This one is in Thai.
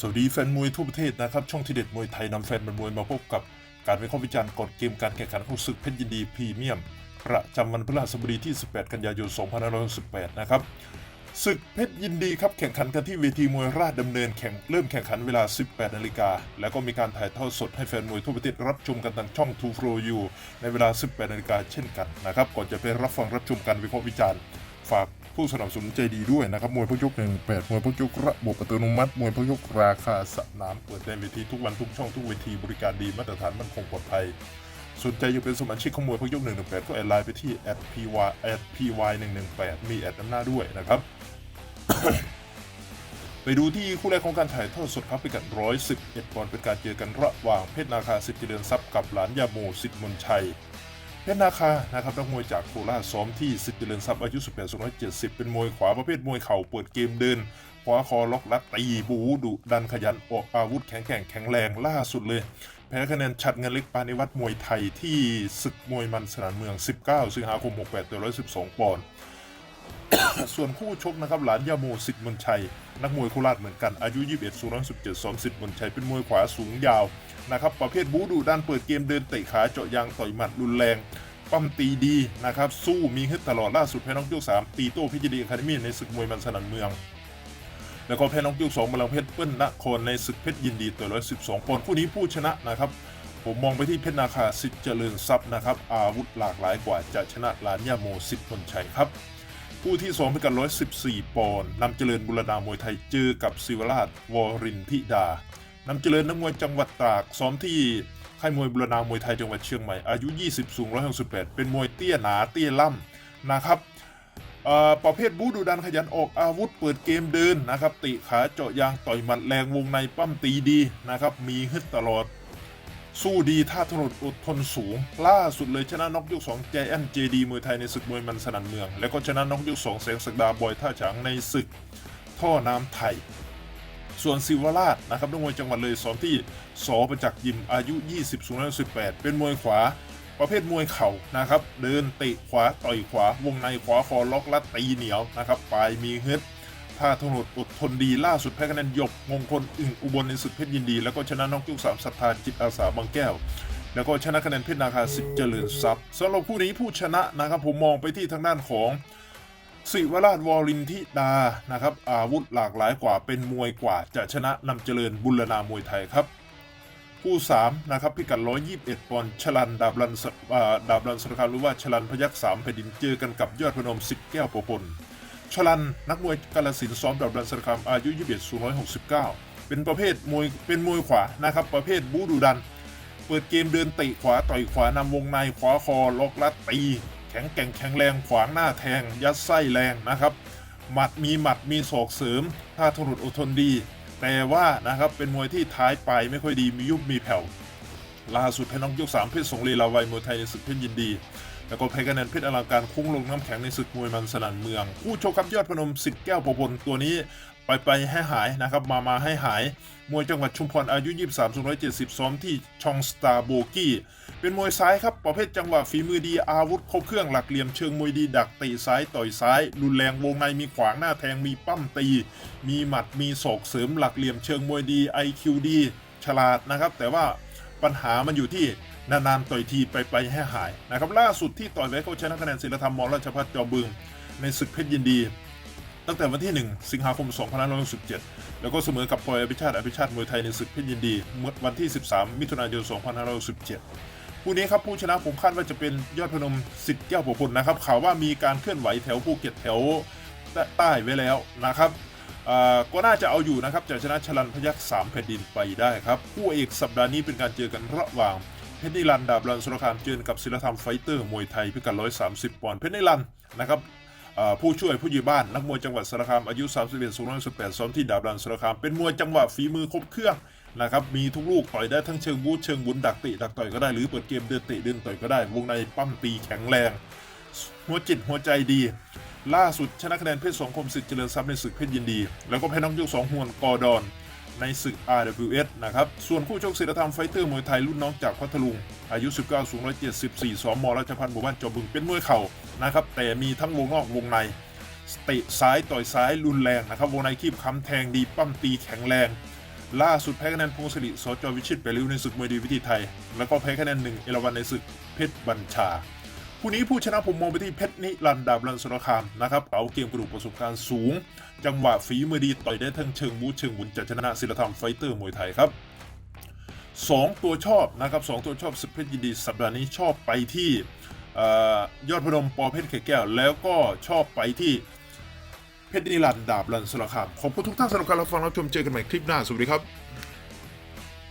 สวัสดีแฟนมวยทั่วประเทศนะครับ ช่องทีเด็ดมวยไทยนำแฟนมันมวยมาพบกับการวิเคราะห์วิจารณ์ก่อนเกมการแข่งขันของศึกเพชรยินดีพรีเมียม ประจำวันพฤหัสบดีที่ 18 กันยายน 2568 นะครับศึกเพชรยินดีครับแข่งขันกันที่เวทีมวยราชดำเนินแข่งเริ่มแข่งขันเวลา 18 นาฬิกา แล้วก็มีการถ่ายทอดสดให้แฟนมวยทั่วประเทศรับชมกันทางช่อง True Pro U ในเวลา 18 นาฬิกาเช่นกันนะครับก่อนจะไปรับฟังรับชมการวิเคราะห์วิจารณ์ฝาก ผู้สนับสนุนใจดีด้วยนะครับ มวยพกยกหนึ่งแปดมวยพกยกระบบอัตโนมัติ มวยพกยกราคาสนามเปิดในเวทีทุกวันทุกช่องทุกเวทีบริการดีมาตรฐานมันคงปลอดภัยสนใจจะเป็นสมาชิกของมวยพกยกหนึ่งหนึ่งแปดก็แอดไลน์ไปที่ @py @py หนึ่งหนึ่งแปดมีแอดนำหน้าด้วยนะครับไปดูที่คู่แรกของการถ่ายทอดสดครับพิกัด 111ปอนด์เป็นการเจอกันระหว่างเพชรนาคาสิทธิเจริญทรัพย์กับหลานยาโมสิทธิ์มนชัย พชรนาคานะครับนักมวยจากโคราชซ้อมที่สิทธิ์เจริญทรัพย์อายุ18 270 เป็นมวยขวาประเภทมวยเข่าเปิดเกมเดินคว้าคอล็อกลัดตีบูดุดันขยันออกอาวุธแข็งแกร่งแข็งแรงล่าสุดเลย แพ้คะแนนชัดเงินเล็กปานิวัตรมวยไทยที่ศึกมวยมันสนามเมือง 19 สิงหาคม 68ต่อ112 ปอนด์ ส่วนคู่ชกนะครับหลานยาโมสิทธิ์มนชัย นักมวยโคราชเหมือนกันอายุ 21 สูง117ซ้อมสิทธิ์มนชัยเป็นมวยขวาสูงยาวนะครับประเภทบูดูดันเปิดเกมเดินเตะขาเจาะยางต่อยหมัดรุนแรงปั้มตีดีนะครับสู้มีฮึดตลอดล่าสุดแพ้น้องยกสามตีโต้พิจิตรอคาเดมี่ในศึกมวยมันสนันเมือง แล้วก็แพ้น้องยกสองบาลังเพชรเปิ้ลนครในศึกเพชรยินดีต่อร้อยสิบสองปอนด์คู่นี้ผู้ชนะนะครับผมมองไปที่เพชรนาคาสิทธิ์เจริญทรัพย์นะครับอาวุธหลากหลายกว่าจะชนะลานยาโมสิทธิ์พลชัยครับ ผู้ที่สองเป็นกัน114 ปอนด์นำเจริญบุรณามวยไทยเจอกับศิวราชวรินทิดานำเจริญนักมวยจังหวัดตากซ้อมที่ค่ายมวยบุรณามวยไทยจังหวัดเชียงใหม่ อายุ 20 สูง 168 เป็นมวยเตี้ยหนาเตี้ยล่ำนะครับประเภทบูดูดันขยันออกอาวุธเปิดเกมเดินนะครับติขาเจาะยางต่อยหมัดแรงวงในปั้มตีดีนะครับมีฮึดตลอด สู้ดีท่าถนนอดทนสูง ล่าสุดเลยชนะน็อกยก2 j น JD มวยไทยในศึกมวยมันสนันเมือง แล้วก็ชนะน็อกยก2แสงสักดาบอยท่าฉางในศึกท่อน้ำไทย ส่วนศิวราชนะครับนักมวยจังหวัดเลยซ้อมที่สอประจักษ์ยิมอายุ 20สูง1 8 เป็นมวยขวา ประเภทมวยเข่านะครับ เดินเตะขวาต่อยขวาวงในขวาคอล็อกลัดตีเหนียวนะครับปลายมีฮึด ท่าทนดอดทนดีล่าสุดแพ้คะแนนหยกมงคลอึ่งอุบลในศึกเพชรยินดี แล้วก็ชนะน้องจุกสามศรัทธาจิตอาสาบางแก้ว แล้วก็ชนะคะแนนเพชรนาคาสิทธิ์เจริญทรัพย์สำหรับคู่นี้ผู้ชนะนะครับผมมองไปที่ทางด้านของศิวราชวรินทิดานะครับอาวุธหลากหลายกว่าเป็นมวยกว่า จะชนะนำเจริญบุรณามวยไทยครับคู่3นะครับพิกัด 121 ปอนด์ชลันดาบรันสอ่าดาบรันสรคามหรือว่าชลันพยักษ์สามแผ่นดินเจอกันกับยอดพนมสิทธิ์แก้วโปปน ชลัน นักมวยกาลสินซ้อมดับรันสารคามอายุ 21สูง169 เป็นประเภทมวยเป็นมวยขวานะครับ ประเภทบูดูดัน เปิดเกมเดินเตะขวาต่อยขวานำวงในขวาคอล็อกลัดตี แข็งแกร่งแข็งแรงขวางหน้าแทง ยัดไส้แรงนะครับ หมัดมีหมัดมีศอกเสริมท่าทนุดอดทนดี แต่ว่านะครับเป็นมวยที่ท้ายไปไม่ค่อยดีมียุบมีแผ่วล่าสุดแพ้น้องยกสามเพชรสงลีลาวัยมวยไทยในศึกเพชรยินดี แล้วก็แพ้คะแนนเพชรอลังการคุ้งลงน้ำแข็งในศึกมวยมันสนั่นเมืองผู้ชกครับยอดพนมสิทธิ์แก้วประพลตัวนี้ไปไปให้หายนะครับ มามาให้หาย มวยจังหวัดชุมพรอายุ 23สูง170 ซ้อมที่ชองสตาร์โบกี้ เป็นมวยซ้ายครับ ประเภทจังหวะฝีมือดีอาวุธครบเครื่องหลักเหลี่ยมเชิงมวยดีดักตีซ้ายต่อยซ้าย รุนแรงวงในมีขวางหน้าแทงมีปั้มตี มีหมัดมีศอกเสริมหลักเหลี่ยมเชิงมวยดี IQ ดี ฉลาดนะครับ แต่ว่า ปัญหามันอยู่ที่นานๆต่อยทีไปไปให้หายนะครับล่าสุดที่ต่อยไว้เขาชนะคะแนนศิลธรรมมอราชพัฒจอบึง ในศึกเพชรยินดี ตั้งแต่วันที่ 1 สิงหาคม2567 แล้วก็เสมอกับปอยอภิชาติอภิชาติมวยไทยในศึกเพชรยินดีเมื่อวันที่ 13 มิถุนายน 2517คู่นี้ครับผู้ชนะผมคาดว่าจะเป็นยอดพนมสิทธิ์แก้วโผพลนะครับข่าวว่ามีการเคลื่อนไหวแถวภูเก็ตแถวใต้ไว้แล้วนะครับ ก็น่าจะเอาอยู่นะครับจะชนะชลันพยักษ์สามแผ่นดินไปได้ครับคู่เอกสัปดาห์นี้เป็นการเจอกันระหว่างเพชรนิรันดาบรันสุรคามเจอกับศิลธรรมไฟเตอร์มวยไทยพิกัด 130 ปอนด์เพชรนิรันนะครับผู้ช่วยผู้ใหญ่บ้านนักมวยจังหวัดสารคามอายุ 31สูง118ซ้อมที่ดาบรันสุรคามเป็นมวยจังหวะฝีมือครบเครื่องนะครับมีทุกลูกต่อยได้ทั้งเชิงบูทเชิงบุนดักติดักต่อยก็ได้หรือเปิดเกมเดินเตะเดินต่อยก็ได้ วงในปั้มตีแข็งแรง หัวจิตหัวใจดี ล่าสุดชนะคะแนนเพชรสองคมสิทธิ์เจริญทรัพย์ในศึกเพชรยินดี แล้วก็แพ้น้องยกสองหวนกอดอน ในศึก RWS นะครับ ส่วนคู่ชกศิลธรรมไฟเตอร์มวยไทยรุ่นน้องจากพัทลุง อายุ 19 สูง 174สอมราชพัฒน์หมู่บ้านจอบึงเป็นมวยเข่านะครับ แต่มีทั้งวงนอกวงในเตะซ้ายต่อยซ้ายรุนแรงนะครับวงในคีบค้ำแทงดีปั้มตีแข็งแรง ล่าสุดแพ้คะแนนพงศริสจวิชิตไปริ้วในศึกมวยดีวิธีไทย แล้วก็แพ้คะแนนหนึ่งเอราวันในศึกเพชรบัญชา ผู้นี้ผู้ชนะผมมองไปที่เพชรนิรันดร์ดาบรันสรคามนะครับเก๋าเกมกระดูกประสบการณ์สูง จังหวะฝีมือดีต่อยได้ทั้งเชิงบูเชิงหมุนจัดชนะศิลธรรมไฟเตอร์มวยไทยครับสองตัวชอบนะครับสองตัวชอบสุดเพชรยินดีสัปดาห์นี้ชอบไปที่อยอดพนมปอเพชรเขแก้ว แล้วก็ชอบไปที่เพชรนิรันดร์ดาบรันสรคามขอบคุณทุกท่านสำหรับการรับฟังรับชมเจอกันใหม่คลิปหน้าสวัสดีครับ